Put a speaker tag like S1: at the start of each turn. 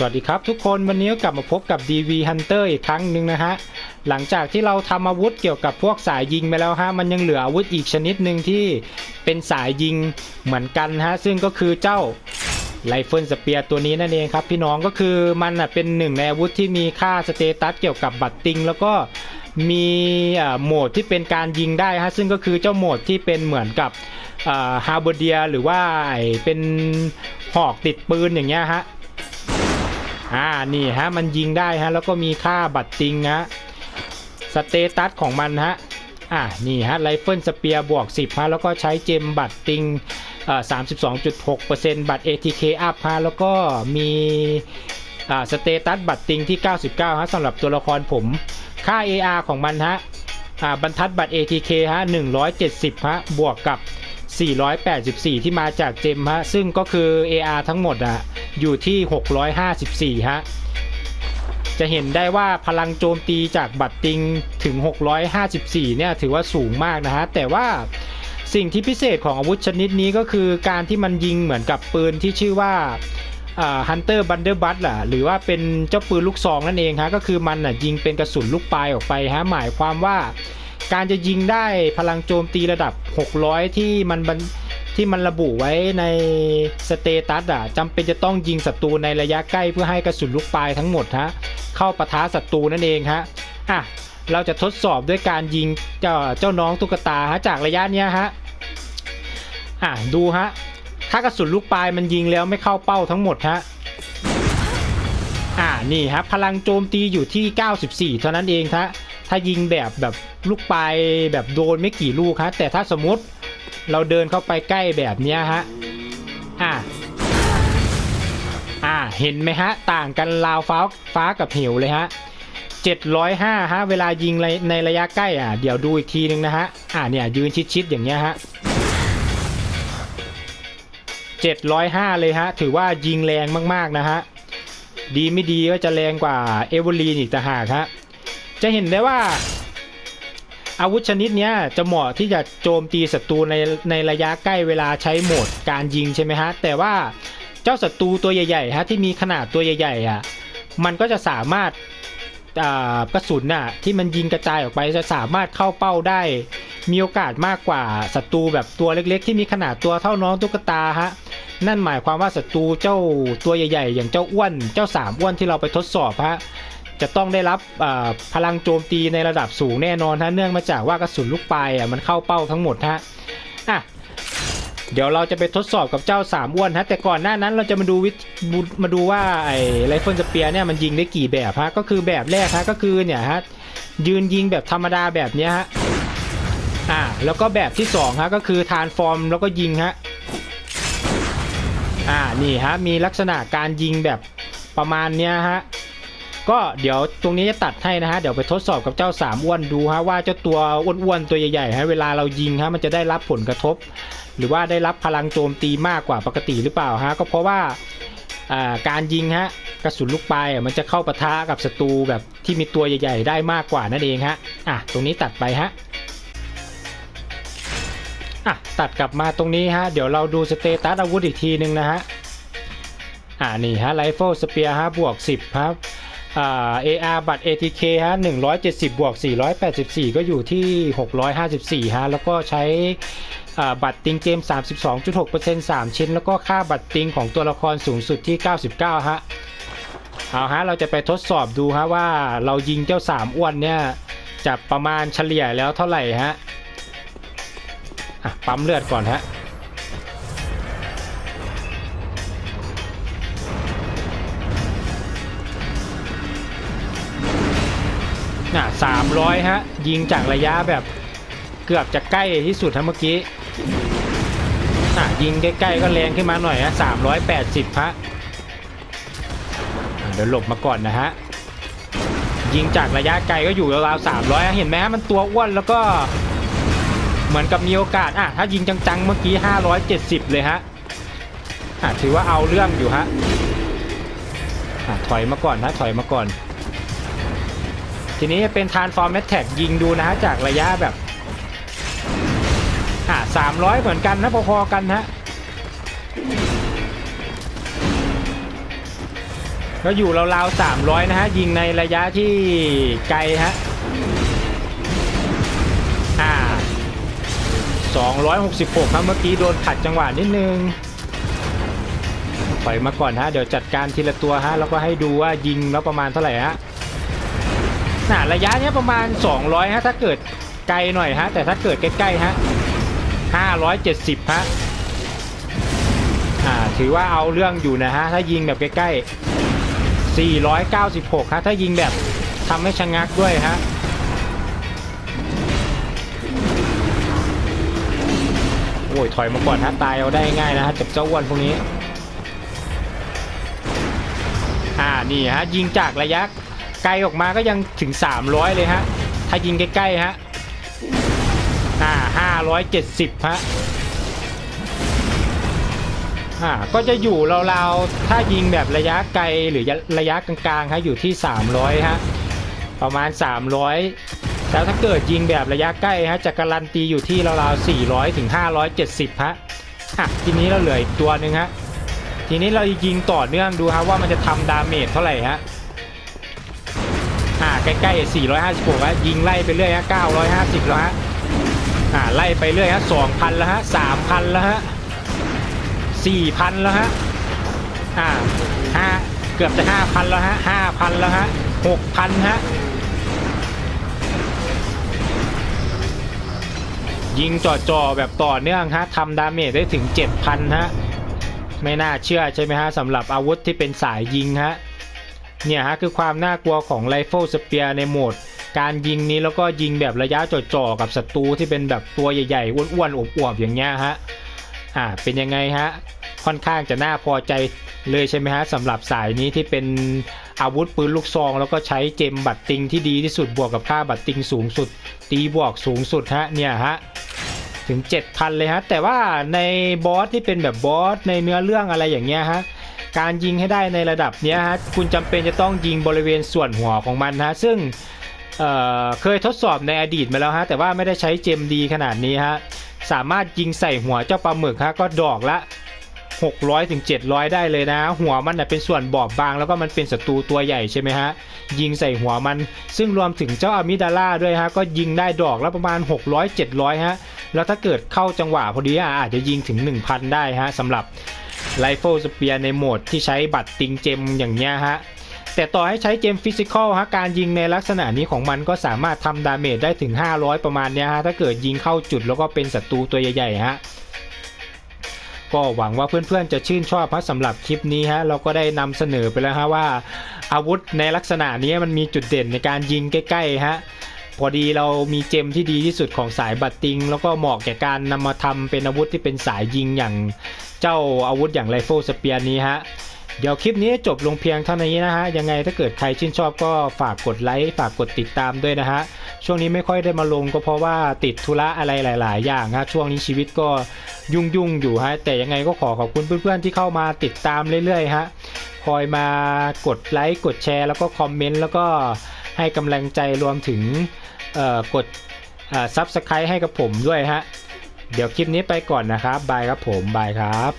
S1: สวัสดีครับทุกคนวันนี้ก็กลับมาพบกับ DV Hunter อีกครั้งหนึ่งนะฮะ หลังจากที่เราทำอาวุธเกี่ยวกับพวกสายยิงไปแล้วฮะ มันยังเหลืออาวุธอีกชนิดหนึ่งที่เป็นสายยิงเหมือนกันฮะ ซึ่งก็คือเจ้าไรเฟิลสเปียร์ตัวนี้นั่นเองครับ พี่น้องก็คือมันน่ะเป็นหนึ่งในอาวุธที่มีค่าสเตตัสเกี่ยวกับบัตติง แล้วก็มีโหมดที่เป็นการยิงได้ฮะซึ่งก็คือเจ้าโหมดที่เป็นเหมือนกับฮาร์บเดียหรือว่าเป็นหอกติดปืนอย่างเงี้ยฮะ อ่านี่ฮะมันยิงได้ฮะแล้วก็มีค่าบัตรติงฮะสเตตัสของมันฮะอ่านี่ฮะไรเฟิลสเปียร์บวก 10ฮะแล้วก็ใช้เจมบัตรติงเอ่อ32.6%บัตร ATK อัพฮะแล้วก็มีอ่าสเตตัสบัตรติงที่ 99ฮะสำหรับตัวละครผม ค่า AR ของมันฮะอ่าบรรทัดบัตร ATK ฮะ170ฮะบวกกับ 484 ที่มาจากเจมฮะ ซึ่งก็คือ AR ทั้งหมดอะอยู่ที่ 654 ฮะ จะเห็นได้ว่าพลังโจมตีจากบัตรติงถึง 654 เนี่ย ถือว่าสูงมากนะฮะ แต่ว่าสิ่งที่พิเศษของอาวุธชนิดนี้ก็คือการที่มันยิงเหมือนกับปืนที่ชื่อว่าฮันเตอร์บันเดอร์บัตล่ะหรือว่าเป็นเจ้าปืนลูกซองนั่นเองฮะก็คือมันน่ะยิงเป็นกระสุนลูกปลายออกไปฮะหมายความว่า การจะยิงได้พลังโจมตีระดับ 600 ที่มันบันที่มันระบุไว้ในสเตตัสอะจำเป็นจะต้องยิงศัตรูในระยะใกล้เพื่อให้กระสุนลูกปลายทั้งหมดฮะเข้าปะทะศัตรูนั่นเองฮะอะเราจะทดสอบด้วยการยิงเจ้าเจ้าน้องตุ๊กตาฮะจากระยะเนี้ยฮะอะดูฮะถ้ากระสุนลูกปลายมันยิงแล้วไม่เข้าเป้าทั้งหมดฮะอ่านี่ฮะพลังโจมตีอยู่ที่ 94 เท่านั้นเองฮะ ถ้ายิงแบบแบบลูกปลายแบบโดนไม่กี่ลูกฮะแต่ถ้าสมมติเราเดินเข้าไปใกล้แบบเนี้ยฮะอ่าอ่าเห็นไหมฮะ ต่างกันราวฟ้าฟ้ากับเหวเลยฮะ705ฮะเวลายิงในในระยะใกล้อะเดี๋ยวดูอีกทีนึงนะฮะอ่าเนี่ยยืนชิดๆอย่างเงี้ยฮะ705 เลยฮะ ถือว่ายิงแรงมากๆนะฮะ ดีไม่ดีก็จะแรงกว่าเอเวอร์ลีนอีกต่างหากฮะ จะเห็นได้ว่าอาวุธชนิดนี้จะเหมาะที่จะโจมตีศัตรูในในระยะใกล้เวลาใช้โหมดการยิงใช่ไหมฮะ แต่ว่าเจ้าศัตรูตัวใหญ่ๆฮะที่มีขนาดตัวใหญ่ๆอะมันก็จะสามารถกระสุนน่ะที่มันยิงกระจายออกไปจะสามารถเข้าเป้าได้ มีโอกาสมากกว่าศัตรูแบบตัวเล็ก ๆ ที่มีขนาดตัวเท่าน้องตุ๊กตาฮะนั่นหมายความว่าศัตรูเจ้าตัวใหญ่ ๆ อย่างเจ้าอ้วนเจ้าสามอ้วนที่เราไปทดสอบฮะ จะต้องได้รับพลังโจมตีในระดับสูงแน่นอนฮะเนื่องมาจากว่ากระสุนลูกปลายอะมันเข้าเป้าทั้งหมดฮะอะเดี๋ยวเราจะไปทดสอบกับเจ้าสามอ้วนฮะแต่ก่อนหน้านั้นเราจะมาดูวิธีมาดูว่าไอ้ไรเฟิลสเปียร์เนี่ยมันยิงได้กี่แบบฮะก็คือแบบแรกฮะก็คือเนี่ยฮะยืนยิงแบบธรรมดาแบบเนี้ยฮะอ่าแล้วก็แบบที่สองฮะก็คือทานฟอร์มแล้วก็ยิงฮะอ่านี่ฮะมีลักษณะการยิงแบบประมาณเนี้ยฮะ ก็เดี๋ยวตรงนี้จะตัดให้นะฮะเดี๋ยวไปทดสอบกับเจ้าสามอ้วนดูฮะว่าเจ้าตัวอ้วนๆตัวใหญ่ๆฮะเวลาเรายิงฮะมันจะได้รับผลกระทบ หรือว่าได้รับพลังโจมตีมากกว่าปกติหรือเปล่าฮะก็เพราะว่าการยิงฮะกระสุนลูกปลายมันจะเข้าปะทะกับศัตรูแบบที่มีตัวใหญ่ ๆ ได้มากกว่านั่นเองฮะอะตรงนี้ตัดไปฮะอะตัดกลับมาตรงนี้ฮะเดี๋ยวเราดูสเตตัสอาวุธอีกทีหนึ่งนะฮะอ่านี่ฮะไรเฟิลสเปียร์ฮะบวก 10 ครับ อ่า AR บัตร ATK ฮะ170 บวก 484 ก็อยู่ที่ 654 ฮะ แล้วก็ใช้บัตรติงเกม 32.6% 3 ชิ้น แล้วก็ค่าบัตรติงของตัวละครสูงสุดที่ 99 ฮะ เอาฮะ เราจะไปทดสอบดูฮะว่าเรายิงเจ้า 3 อ้วนเนี่ยจะประมาณเฉลี่ยแล้วเท่าไหร่ฮะ อะ ปั๊มเลือดก่อนฮะ น่ะสามร้อยฮะ ยิงจากระยะแบบเกือบจะใกล้ที่สุดฮะเมื่อกี้อะยิงใกล้ๆก็แรงขึ้นมาหน่อยฮะสามร้อยแปดสิบฮะอะเดี๋ยวหลบมาก่อนนะฮะยิงจากระยะไกลก็อยู่ราวๆสามร้อยเห็นไหมฮะมันตัวอ้วนแล้วก็เหมือนกับมีโอกาสอะถ้ายิงจังๆเมื่อกี้ 570 เลยฮะอะถือว่าเอาเรื่องอยู่ฮะอะถอยมาก่อนนะถอยมาก่อน ทีนี้เป็นทานฟอร์มแมทแท็กยิงดูนะฮะจากระยะแบบอะ300เหมือนกันนะพอๆกันฮะก็อยู่ราวๆ300นะฮะยิงในระยะที่ไกลฮะอ่า266ครับเมื่อกี้โดนขัดจังหวะนิดนึงถอยมาก่อนฮะเดี๋ยวจัดการทีละตัวฮะแล้วก็ให้ดูว่ายิงแล้วประมาณเท่าไหร่ฮะ นะระยะเนี้ยประมาณ 200 ฮะ ถ้าเกิดไกลหน่อยฮะ แต่ถ้าเกิดใกล้ๆฮะ 570 ฮะ อ่า ถือว่าเอาเรื่องอยู่นะฮะ ถ้ายิงแบบใกล้ๆ 496 ฮะ ถ้ายิงแบบทำให้ชะงักด้วยฮะโอ้ยถอยมาก่อนฮะตายเอาได้ง่ายนะฮะจับเจ้าอ้วนพวกนี้ อ่านี่ฮะยิงจากระยะ ไกลออกมาก็ยังถึง 300 เลยฮะ ถ้ายิงใกล้ๆฮะ อ่า570ฮะ อ่า ก็จะอยู่ราวๆ ถ้ายิงแบบระยะไกลหรือระยะกลางๆฮะอยู่ที่ 300 ฮะ ประมาณ 300 แล้วถ้าเกิดยิงแบบระยะใกล้ฮะจะการันตีอยู่ที่ราวๆ 400ถึง570 ฮะ อะ ทีนี้เราเหลืออีกตัวหนึ่งฮะ ทีนี้เรายิงต่อเนื่องดูฮะว่ามันจะทำดาเมจเท่าไหร่ฮะ ใกล้ๆ 456ฮะยิงไล่ไปเรื่อยฮะ950แล้วฮะอ่าไล่ไปเรื่อยฮะ2,000แล้วฮะ3,000แล้วฮะ4,000แล้วฮะอ่าห้าเกือบจะ5,000แล้วฮะ5,000แล้วฮะ6,000ฮะยิงจ่อๆแบบต่อเนื่องฮะทำดาเมจได้ถึง 7,000ฮะไม่น่าเชื่อใช่ไหมฮะสำหรับอาวุธที่เป็นสายยิงฮะ เนี่ยฮะคือความน่ากลัวของไรเฟิลสเปียร์ในโหมด การยิงนี้แล้วก็ยิงแบบระยะจ่อๆกับศัตรูที่เป็นแบบตัวใหญ่ๆอ้วนๆอวบๆอย่างเงี้ยฮะอ่าเป็นยังไงฮะค่อนข้างจะน่าพอใจเลยใช่ไหมฮะสำหรับสายนี้ที่เป็นอาวุธปืนลูกซอง แล้วก็ใช้เจมบัตรติงที่ดีที่สุดบวกกับค่าบัตรติงสูงสุด ตีบวกสูงสุดฮะเนี่ยฮะถึง 7,000 เลยฮะ แต่ว่าในบอสที่เป็นแบบบอสในเนื้อเรื่องอะไรอย่างเงี้ยฮะ การยิงให้ได้ในระดับนี้ฮะคุณจำเป็นจะต้องยิงบริเวณส่วนหัวของมันฮะซึ่งเเคยทดสอบในอดีตมาแล้วฮะแต่ว่าไม่ได้ใช้เจมดีขนาดนี้ฮะสามารถยิงใส่หัวเจ้าปลาหมึกฮะก็ดอกละ 600ถึง700 ได้เลยนะ หัวมันนะเป็นส่วนบอบบาง แล้วก็มันเป็นศัตรูตัวใหญ่ใช่ไหมฮะยิงใส่หัวมัน ซึ่งรวมถึงเจ้าอะมิดาล่าด้วยฮะก็ยิงได้ดอกละประมาณ 600 700ฮะแล้วถ้าเกิดเข้าจังหวะพอดีอะอาจจะยิงถึง 1,000 ได้ฮะสำหรับ ไรเฟิลสเปียร์ในโหมดที่ใช้บัตรติงเจมอย่างเงี้ยฮะแต่ต่อให้ใช้เจมฟิสิกอลฮะการยิงในลักษณะนี้ของมันก็สามารถทำดาเมจได้ถึง 500 ประมาณเนี้ยฮะถ้าเกิดยิงเข้าจุดแล้วก็เป็นศัตรูตัวใหญ่ๆฮะก็หวังว่าเพื่อนๆจะชื่นชอบฮะสำหรับคลิปนี้ฮะเราก็ได้นำเสนอไปแล้วฮะว่า อาวุธในลักษณะนี้มันมีจุดเด่นในการยิงใกล้ๆฮะ พอดีเรามีเจมที่ดีที่สุดของสายบัตติง แล้วก็เหมาะแก่การนำมาทำเป็นอาวุธที่เป็นสายยิงอย่างเจ้าอาวุธอย่างไรเฟิลสเปียร์นี้ฮะเดี๋ยวคลิปนี้จบลงเพียงเท่านี้นะฮะ ยังไงถ้าเกิดใครชื่นชอบก็ฝากกดไลค์ฝากกดติดตามด้วยนะฮะ ช่วงนี้ไม่ค่อยได้มาลงก็เพราะว่าติดธุระอะไรหลาย ๆ อย่างฮะ ช่วงนี้ชีวิตก็ยุ่งๆอยู่ฮะ แต่ยังไงก็ขอขอบคุณเพื่อน ๆ ที่เข้ามาติดตามเรื่อย ๆ ฮะ คอยมากดไลค์กดแชร์แล้วก็คอมเมนต์แล้วก็ให้กำลังใจรวมถึง กดซับสไครต์ให้กับผมด้วยฮะ เดี๋ยวคลิปนี้ไปก่อนนะครับ บายครับผม บายครับ